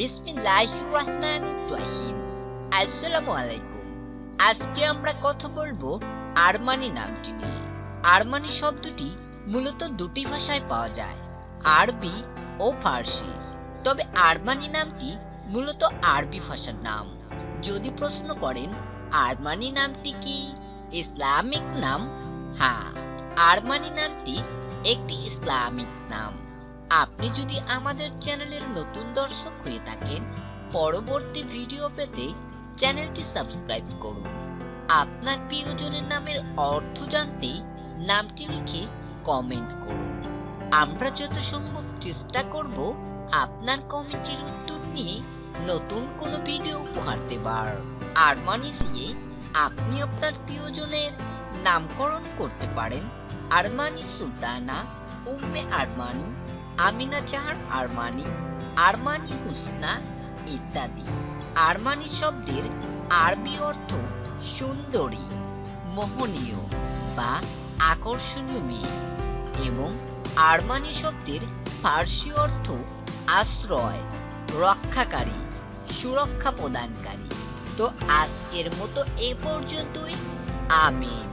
বিসমিল্লাহির রহমানির রহিম। আসসালামু আলাইকুম। আজকে আমরা কথা বলব আরমানি নামটি নিয়ে। আরমানি শব্দটি মূলত দুটি ভাষায় পাওয়া যায়, আরবি ও ফার্সি। তবে আরমানি নামটি মূলত আরবি ভাষার নাম। যদি প্রশ্ন করেন, আরমানি নামটি কি? ইসলামিক নাম? হ্যাঁ আরমানি নামটি একটি ইসলামিক নাম। আপনি যদি আমাদের চ্যানেলের নতুন দর্শক হয়ে থাকেন, পরবর্তী ভিডিও পেতে চ্যানেলটি সাবস্ক্রাইব করুন। আপনার প্রিয়জনের নামের অর্থ জানতে নামটি লিখে কমেন্ট করুন। আমরা যত সম্ভব চেষ্টা করব আপনার কমেন্টের উত্তর নিয়ে নতুন কোনো ভিডিও উপহার দেবার। আরমানি দিয়ে আপনি আপনার প্রিয়জনের নামকরণ করতে পারেন আরমানি সুলতানা উম্মে আরমানি, আমিনা জাহার আরমানি আরমানি হুসনা ইত্যাদি। আরমানি শব্দের আরবি অর্থ সুন্দরী, মোহনীয় বা আকর্ষণীয় মেয়ে এবং আরমানি শব্দের ফার্সি অর্থ আশ্রয়, রক্ষাকারী, সুরক্ষা প্রদানকারী। তো আজকের মতো এ পর্যন্তই। আমিন।